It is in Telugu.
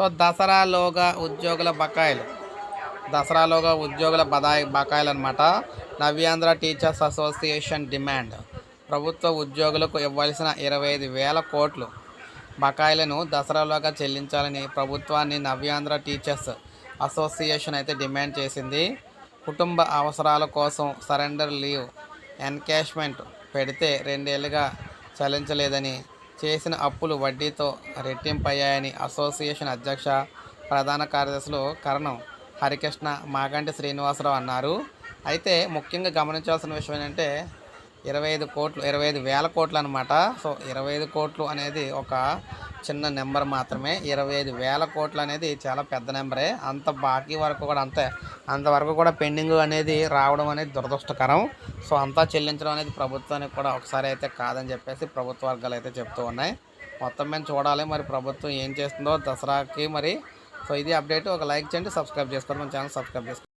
సో దసరాలోగా ఉద్యోగుల బకాయిలు. దసరాలోగా ఉద్యోగుల బదాయి బకాయిలు అనమాట నవ్యాంధ్ర టీచర్స్ అసోసియేషన్ డిమాండ్. ప్రభుత్వ ఉద్యోగులకు ఇవ్వాల్సిన ఇరవై ఐదు వేల కోట్లు. బకాయిలను దసరాలోగా చెల్లించాలని ప్రభుత్వాన్ని నవ్యాంధ్ర టీచర్స్ అసోసియేషన్ అయితే డిమాండ్ చేసింది. కుటుంబ అవసరాల కోసం సరెండర్ లీవ్ ఎన్కాష్మెంట్ పెడితే రెండేళ్ళుగా చెల్లించలేదని చేసిన అప్పులు వడ్డీతో రెట్టింపయ్యాయని అసోసియేషన్ అధ్యక్ష ప్రధాన కార్యదర్శులు కరణం హరికృష్ణ మాగంటి శ్రీనివాసరావు అన్నారు. అయితే ముఖ్యంగా గమనించాల్సిన విషయం ఏంటంటే ఇరవై ఐదు కోట్లు ఇరవై ఐదు వేల కోట్లు అనమాట సో ఇరవై ఐదు కోట్లు అనేది ఒక చిన్న నెంబర్ మాత్రమే. ఇరవై ఐదు వేల కోట్లు అనేది చాలా పెద్ద నెంబరే. అంత బాకీ వరకు కూడా అంతే అంతవరకు కూడా పెండింగ్ అనేది రావడం అనేది దురదృష్టకరం. సో అంతా చెల్లించడం అనేది ప్రభుత్వానికి కూడా ఒకసారి అయితే కాదని చెప్పేసి ప్రభుత్వ వర్గాలు అయితే చెప్తూ ఉన్నాయి. మొత్తం మేము చూడాలి మరి ప్రభుత్వం ఏం చేస్తుందో దసరాకి మరి. సో ఇది అప్డేట్. ఒక లైక్ చేయండి సబ్స్క్రైబ్ చేసుకోండి మన ఛానల్ సబ్స్క్రైబ్ చేసుకోండి.